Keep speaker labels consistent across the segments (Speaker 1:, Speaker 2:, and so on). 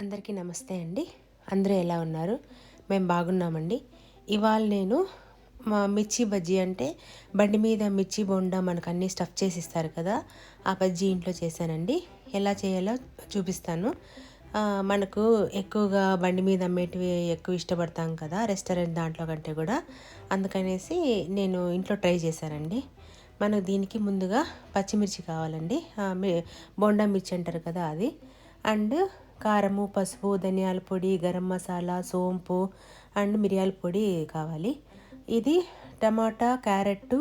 Speaker 1: అందరికీ నమస్తే అండి. అందరూ ఎలా ఉన్నారు? మేము బాగున్నామండి. ఇవాళ నేను మా మిర్చి బజ్జీ అంటే బండి మీద మిర్చి బొండా మనకు అన్నీ స్టఫ్ చేసి ఇస్తారు కదా ఆ బజ్జీ ఇంట్లో చేశానండి. ఎలా చేయాలో చూపిస్తాను. మనకు ఎక్కువగా బండి మీద అమ్మేటివి ఎక్కువ ఇష్టపడతాం కదా రెస్టారెంట్ దాంట్లో కంటే కూడా. అందుకనేసి నేను ఇంట్లో ట్రై చేశానండి. మనకు దీనికి ముందుగా పచ్చిమిర్చి కావాలండి. బొండా మీ- బోండా మిర్చి అంటారు కదా అది. అండ్ కారము పసుపు ధనియాల పొడి గరం మసాలా సోంపు అండ్ మిరియాల పొడి కావాలి. ఇది టమాటా క్యారెట్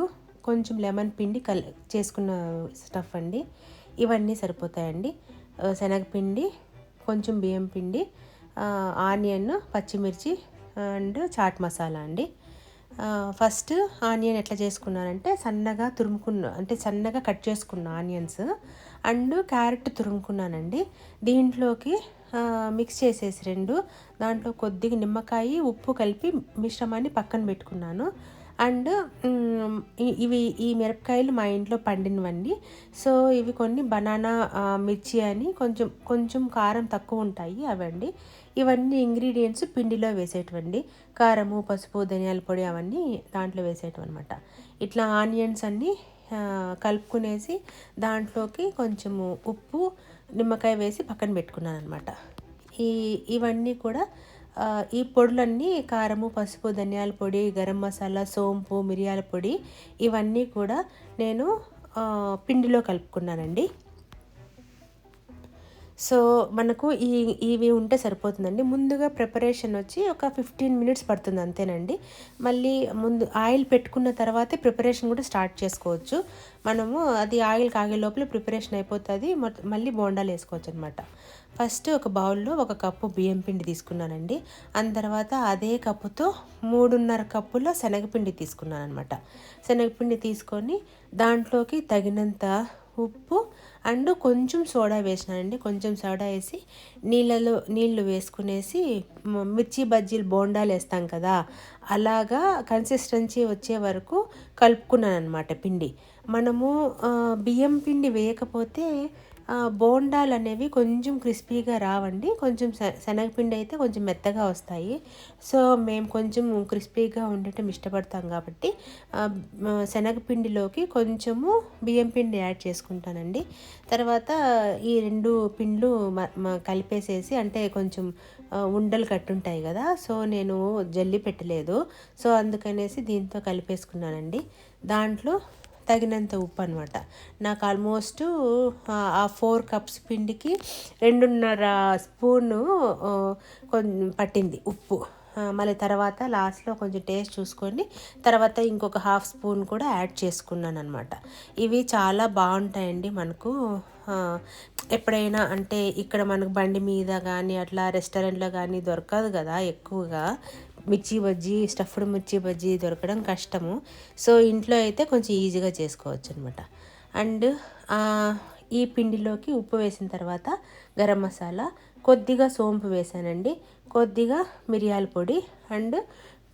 Speaker 1: కొంచెం లెమన్ పిండి కల్ చేసుకున్న స్టఫ్ అండి. ఇవన్నీ సరిపోతాయండి. శనగపిండి కొంచెం బియ్యం పిండి ఆనియన్ పచ్చిమిర్చి అండ్ చాట్ మసాలా అండి. ఫస్ట్ ఆనియన్ ఎట్లా చేసుకున్నానంటే సన్నగా తురుముకున్న అంటే సన్నగా కట్ చేసుకున్న ఆనియన్స్ అండ్ క్యారెట్ తురుముకున్నానండి. దీంట్లోకి మిక్స్ చేసేసి రెండు. దాంట్లో కొద్దిగా నిమ్మకాయ ఉప్పు కలిపి మిశ్రమాన్ని పక్కన పెట్టుకున్నాను. అండ్ ఇవి ఈ మిరపకాయలు మా ఇంట్లో పండినవండి. సో ఇవి కొన్ని బనానా మిర్చి అని కొంచెం కొంచెం కారం తక్కువ ఉంటాయి అవండి. ఇవన్నీ ఇంగ్రీడియంట్స్ పిండిలో వేసేటివండి. కారము పసుపు ధనియాల పొడి అవన్నీ దాంట్లో వేసేటివి అనమాట ఇట్లా ఆనియన్స్ అన్నీ కలుపుకునేసి దాంట్లోకి కొంచెము ఉప్పు నిమ్మకాయ వేసి పక్కన పెట్టుకున్నాను అనమాట ఈ ఇవన్నీ కూడా ఈ పొడులన్నీ కారము పసుపు ధనియాల పొడి గరం మసాలా సోంపు మిరియాల పొడి ఇవన్నీ కూడా నేను పిండిలో కలుపుకున్నానండి. సో మనకు ఈ ఇవి ఉంటే సరిపోతుందండి. ముందుగా ప్రిపరేషన్ వచ్చి ఒక ఫిఫ్టీన్ మినిట్స్ పడుతుంది అంతేనండి. మళ్ళీ ముందు ఆయిల్ పెట్టుకున్న తర్వాతే ప్రిపరేషన్ కూడా స్టార్ట్ చేసుకోవచ్చు. మనము అది ఆయిల్ కాగే లోపల ప్రిపరేషన్ అయిపోతుంది. మళ్ళీ బోండాలు వేసుకోవచ్చు అనమాట ఫస్ట్ ఒక బౌల్లో ఒక కప్పు బియ్యం పిండి తీసుకున్నానండి. అందు తర్వాత అదే కప్పుతో మూడున్నర కప్పుల శనగపిండి తీసుకున్నాను అనమాట శనగపిండి తీసుకొని దాంట్లోకి తగినంత ఉప్పు అండ్ కొంచెం సోడా వేసినానండి. కొంచెం సోడా వేసి నీళ్ళలో నీళ్ళు వేసుకునేసి మిర్చి బజ్జీలు బోండాలు వేస్తాం కదా అలాగా కన్సిస్టెన్సీ వచ్చే వరకు కలుపుకున్నాను అనమాట పిండి. మనము బియ్యం పిండి వేయకపోతే బోండాలు అనేవి కొంచెం క్రిస్పీగా రావండి. కొంచెం శనగపిండి అయితే కొంచెం మెత్తగా వస్తాయి. సో మేము కొంచెం క్రిస్పీగా ఉండటం ఇష్టపడతాం కాబట్టి శనగపిండిలోకి కొంచెము బియ్యం పిండి యాడ్ చేసుకుంటానండి. తర్వాత ఈ రెండు పిండ్లు మ- కలిపేసేసి అంటే కొంచెం ఉండలు కట్టుంటాయి కదా సో నేను జల్లి పెట్టలేదు. సో అందుకనేసి దీంతో కలిపేసుకున్నానండి. దాంట్లో తగినంత ఉప్పు అనమాట నాకు ఆల్మోస్ట్ ఆ ఫోర్ కప్స్ పిండికి రెండున్నర స్పూను కొంచెం పట్టింది ఉప్పు. మళ్ళీ తర్వాత లాస్ట్లో కొంచెం టేస్ట్ చూసుకొని తర్వాత ఇంకొక హాఫ్ స్పూన్ కూడా యాడ్ చేసుకున్నాను అనమాట ఇవి చాలా బాగుంటాయండి మనకు. ఎప్పుడైనా అంటే ఇక్కడ మనకు బండి మీద కానీ అట్లా రెస్టారెంట్లో కానీ దొరకదు కదా ఎక్కువగా. మిర్చి బజ్జీ స్టఫ్డ్ మిర్చి బజ్జీ దొరకడం కష్టము. సో ఇంట్లో అయితే కొంచెం ఈజీగా చేసుకోవచ్చు అనమాట అండ్ ఈ పిండిలోకి ఉప్పు వేసిన తర్వాత గరం మసాలా కొద్దిగా సోంపు వేసానండి. కొద్దిగా మిరియాల పొడి అండ్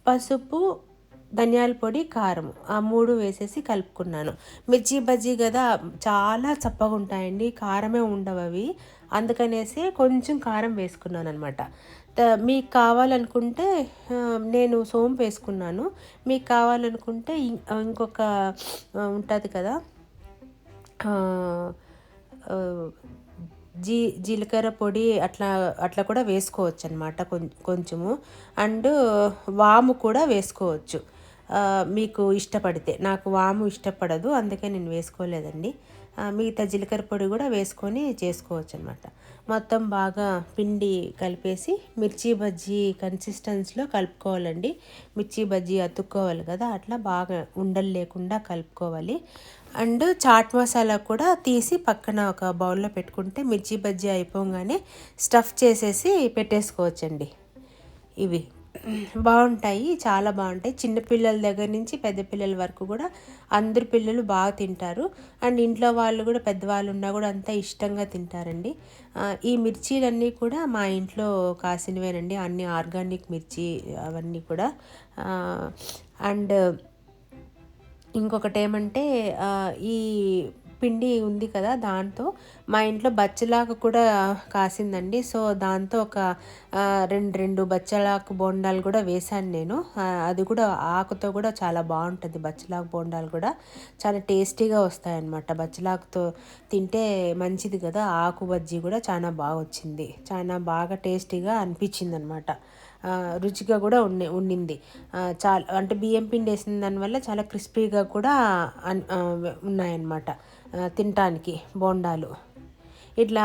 Speaker 1: పసుపు ధనియాల పొడి కారం ఆ మూడు వేసేసి కలుపుకున్నాను. మిర్చి బజ్జీ కదా చాలా చప్పగా ఉంటాయండి. కారమే ఉండవు అవి. అందుకనేసి కొంచెం కారం వేసుకున్నాను అనమాట మీకు కావాలనుకుంటే నేను సోంపు వేసుకున్నాను. మీకు కావాలనుకుంటే ఇంకొక ఉంటుంది కదా జీ జీలకర్ర పొడి అట్లా అట్లా కూడా వేసుకోవచ్చు అనమాట కొంచెము. అండ్ వాము కూడా వేసుకోవచ్చు. మీకు ఇష్టపడితే. నాకు వాము ఇష్టపడదు అందుకే నేను వేసుకోలేదండి. మిగతా జీలకర్ర పొడి కూడా వేసుకొని చేసుకోవచ్చు అనమాట మొత్తం బాగా పిండి కలిపేసి మిర్చి బజ్జీ కన్సిస్టెన్స్లో కలుపుకోవాలండి. మిర్చి బజ్జీ అతుక్కోవాలి కదా అట్లా బాగా ఉండలు లేకుండా కలుపుకోవాలి. అండ్ చాట్ మసాలా కూడా తీసి పక్కన ఒక బౌల్లో పెట్టుకుంటే మిర్చి బజ్జీ అయిపోగానే స్టఫ్ చేసేసి పెట్టేసుకోవచ్చండి. ఇవి బాగుంటాయి చాలా బాగుంటాయి. చిన్నపిల్లల దగ్గర నుంచి పెద్ద పిల్లల వరకు కూడా అందరు పిల్లలు బాగా తింటారు. అండ్ ఇంట్లో వాళ్ళు కూడా పెద్దవాళ్ళు ఉన్నా కూడా అంతా ఇష్టంగా తింటారండి. ఈ మిర్చీలన్నీ కూడా మా ఇంట్లో కాసినవేనండి. అన్ని ఆర్గానిక్ మిర్చి అవన్నీ కూడా. అండ్ ఇంకొకటి ఏమంటే ఈ పిండి ఉంది కదా దాంతో. మా ఇంట్లో బచ్చలాకు కూడా కాసిందండి. సో దాంతో ఒక రెండు రెండు బచ్చలాకు బోండాలు కూడా వేశాను నేను. అది కూడా ఆకుతో కూడా చాలా బాగుంటుంది. బచ్చలాకు బోండాలు కూడా చాలా టేస్టీగా వస్తాయన్నమాట. బచ్చలాకుతో తింటే మంచిది కదా. ఆకు బజ్జీ కూడా చాలా బాగా వచ్చింది. చాలా బాగా టేస్టీగా అనిపించింది అనమాట రుచిగా కూడా ఉండి ఉండింది. చాలా అంటే బియ్యం పిండి వేసిన దానివల్ల చాలా క్రిస్పీగా కూడా అన్- ఉన్నాయన్నమాట. తినటానికి బోండాలు. ఇట్లా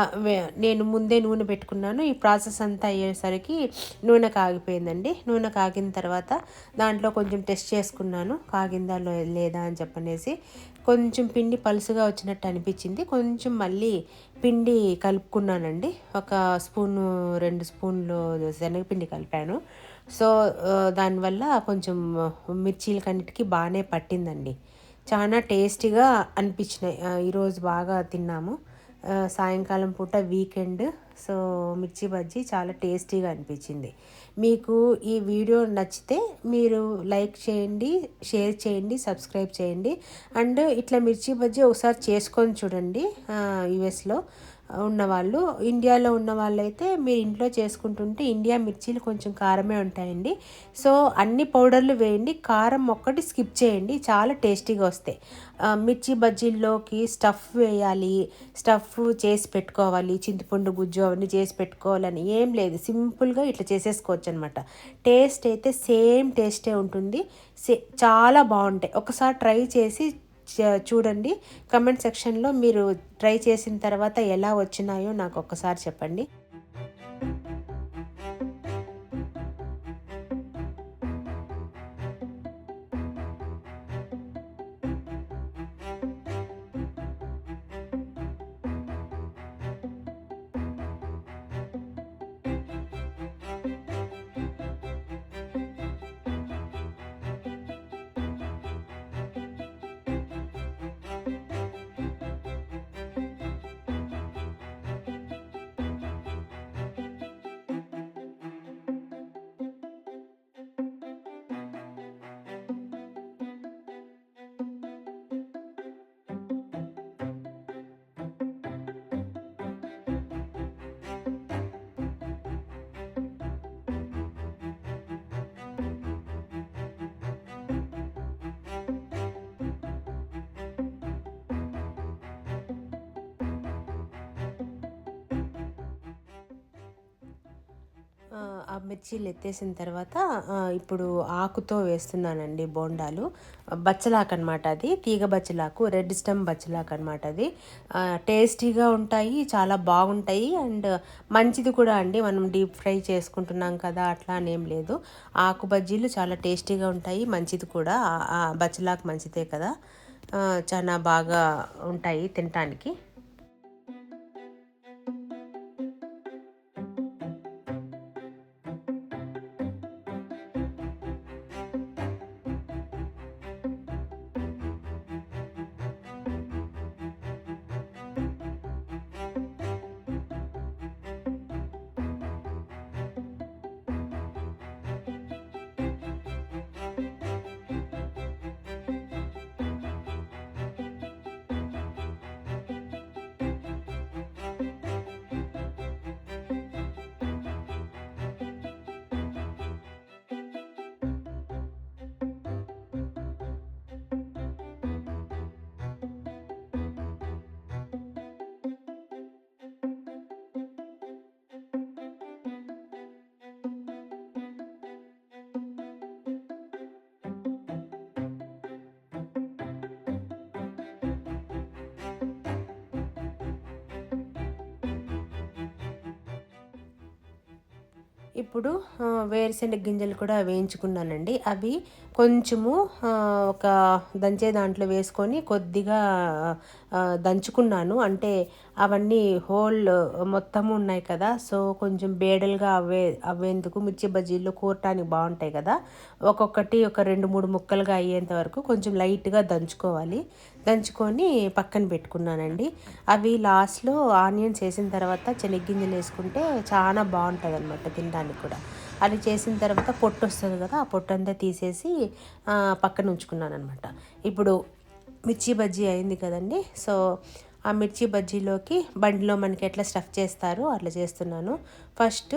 Speaker 1: నేను ముందే నూనె పెట్టుకున్నాను. ఈ ప్రాసెస్ అంతా అయ్యేసరికి నూనె కాగిపోయిందండి. నూనె కాగిన తర్వాత దాంట్లో కొంచెం టెస్ట్ చేసుకున్నాను. కాగిందా లేదా అని చెప్పనేసి కొంచెం పిండి పలుసుగా వచ్చినట్టు అనిపించింది. కొంచెం మళ్ళీ పిండి కలుపుకున్నానండి. ఒక స్పూను రెండు స్పూన్లు శనగపిండి కలిపాను. సో దానివల్ల కొంచెం మిర్చీలకన్నిటికీ బాగానే పట్టిందండి. చాలా టేస్టీగా అనిపించినాయి. ఈరోజు బాగా తిన్నాము. సాయంకాలం పూట వీకెండ్ సో మిర్చి బజ్జీ చాలా టేస్టీగా అనిపించింది. మీకు ఈ వీడియో నచ్చితే మీరు లైక్ చేయండి షేర్ చేయండి సబ్స్క్రైబ్ చేయండి. అండ్ ఇట్లా మిర్చి బజ్జీ ఒకసారి చేసుకొని చూడండి యుఎస్లో. ఉన్నవాళ్ళు ఇండియాలో ఉన్న వాళ్ళైతే మీరు ఇంట్లో చేసుకుంటుంటే ఇండియా మిర్చీలు కొంచెం కారమే ఉంటాయండి. సో అన్ని పౌడర్లు వేయండి కారం ఒక్కటి స్కిప్ చేయండి చాలా టేస్టీగా వస్తాయి. మిర్చి బజ్జీల్లోకి స్టఫ్ వేయాలి స్టఫ్ చేసి పెట్టుకోవాలి చింతపండు గుజ్జు అవన్నీ చేసి పెట్టుకోవాలని ఏం లేదు. సింపుల్గా ఇట్లా చేసేసుకోవచ్చు అనమాట టేస్ట్ అయితే సేమ్ టేస్టే ఉంటుంది. సే చాలా బాగుంటాయి. ఒకసారి ట్రై చేసి చూడండి. కమెంట్ సెక్షన్లో మీరు ట్రై చేసిన తర్వాత ఎలా వచ్చినాయో నాకు ఒక్కసారి చెప్పండి. మిర్చీలు ఎత్తేసిన తర్వాత ఇప్పుడు ఆకుతో వేస్తున్నానండి బోండాలు. బచ్చలాకు అనమాట అది తీగ బచ్చలాకు రెడ్ స్టెమ్ బచ్చలాకు అనమాట అది టేస్టీగా ఉంటాయి చాలా బాగుంటాయి అండ్ మంచిది కూడా అండి. మనం డీప్ ఫ్రై చేసుకుంటున్నాం కదా అట్లా అని ఏం లేదు. ఆకు బజ్జీలు చాలా టేస్టీగా ఉంటాయి మంచిది కూడా. బచ్చలాకు మంచిదే కదా. చాలా బాగా ఉంటాయి తినటానికి. ఇప్పుడు వేరుశెనగ గింజలు కూడా వేయించుకున్నానండి. అవి కొంచెము ఒక దంచే దాంట్లో వేసుకొని కొద్దిగా దంచుకున్నాను. అంటే అవన్నీ హోల్ మొత్తం ఉన్నాయి కదా సో కొంచెం బేడలుగా అవే అవ్వేందుకు మిర్చి బజ్జీలు కూరటానికి బాగుంటాయి కదా. ఒక్కొక్కటి ఒక రెండు మూడు ముక్కలుగా అయ్యేంత వరకు కొంచెం లైట్గా దంచుకోవాలి. దంచుకొని పక్కన పెట్టుకున్నానండి. అవి లాస్ట్లో ఆనియన్స్ వేసిన తర్వాత శనగ్గింజలు వేసుకుంటే చాలా బాగుంటుంది అనమాట తినడానికి కూడా. అది చేసిన తర్వాత పొట్టు వస్తుంది కదా ఆ పొట్టు అంతా తీసేసి పక్కన ఉంచుకున్నాను అనమాట ఇప్పుడు మిర్చి బజ్జీ అయింది కదండి సో ఆ మిర్చి బజ్జీలోకి బండిలో మనకి ఎట్లా స్టఫ్ చేస్తారో అట్లా చేస్తున్నాను. ఫస్ట్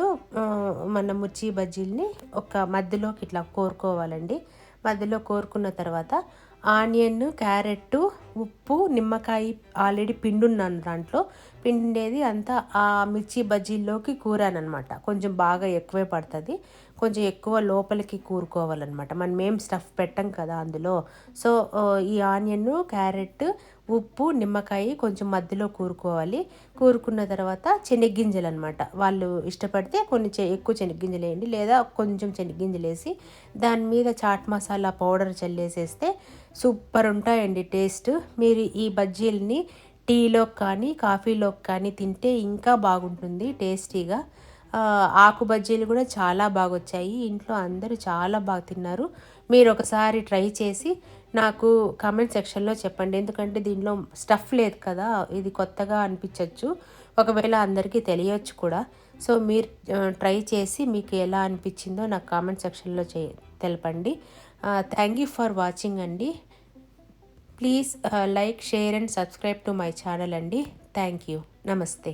Speaker 1: మన మిర్చి బజ్జీల్ని ఒక మధ్యలోకి ఇట్లా కోరుకోవాలండి. మధ్యలో కోరుకున్న తర్వాత ఆనియన్ క్యారెట్ ఉప్పు నిమ్మకాయ ఆల్రెడీ పిండున్నాను దాంట్లో. పిండేది అంతా ఆ మిర్చి బజ్జీల్లోకి కూరానమాట కొంచెం బాగా ఎక్కువే పడుతుంది. కొంచెం ఎక్కువ లోపలికి కూరుకోవాలన్నమాట. మనం ఏం స్టఫ్ పెట్టం కదా అందులో. సో ఈ ఆనియన్ క్యారెట్ ఉప్పు నిమ్మకాయ కొంచెం మధ్యలో కూరుకోవాలి. కూరుకున్న తర్వాత శనగ్గింజలు అనమాట వాళ్ళు ఇష్టపడితే కొన్ని ఎక్కువ శనగ్గింజలు వేయండి లేదా కొంచెం శనగ్గింజలు వేసి దాని మీద చాట్ మసాలా పౌడర్ చల్లేసేస్తే సూపర్ ఉంటాయండి టేస్ట్. మీరు ఈ బజ్జీలని టీలో కానీ కాఫీలో కానీ తింటే ఇంకా బాగుంటుంది టేస్టీగా. ఆకు బజ్జీలు కూడా చాలా బాగా వచ్చాయి ఇంట్లో అందరూ చాలా బాగా తిన్నారు. మీరు ఒకసారి ట్రై చేసి నాకు కామెంట్ సెక్షన్లో చెప్పండి. ఎందుకంటే దీనిలో స్టఫ్ లేదు కదా ఇది కొత్తగా అనిపించవచ్చు ఒకవేళ అందరికీ తెలియచ్చు కూడా. సో మీరు ట్రై చేసి మీకు ఎలా అనిపించిందో నాకు కామెంట్ సెక్షన్లో చే తెలపండి. థ్యాంక్ యూ ఫర్ వాచింగ్ అండి. Please like share and subscribe to my channel అండి. థ్యాంక్ యూ నమస్తే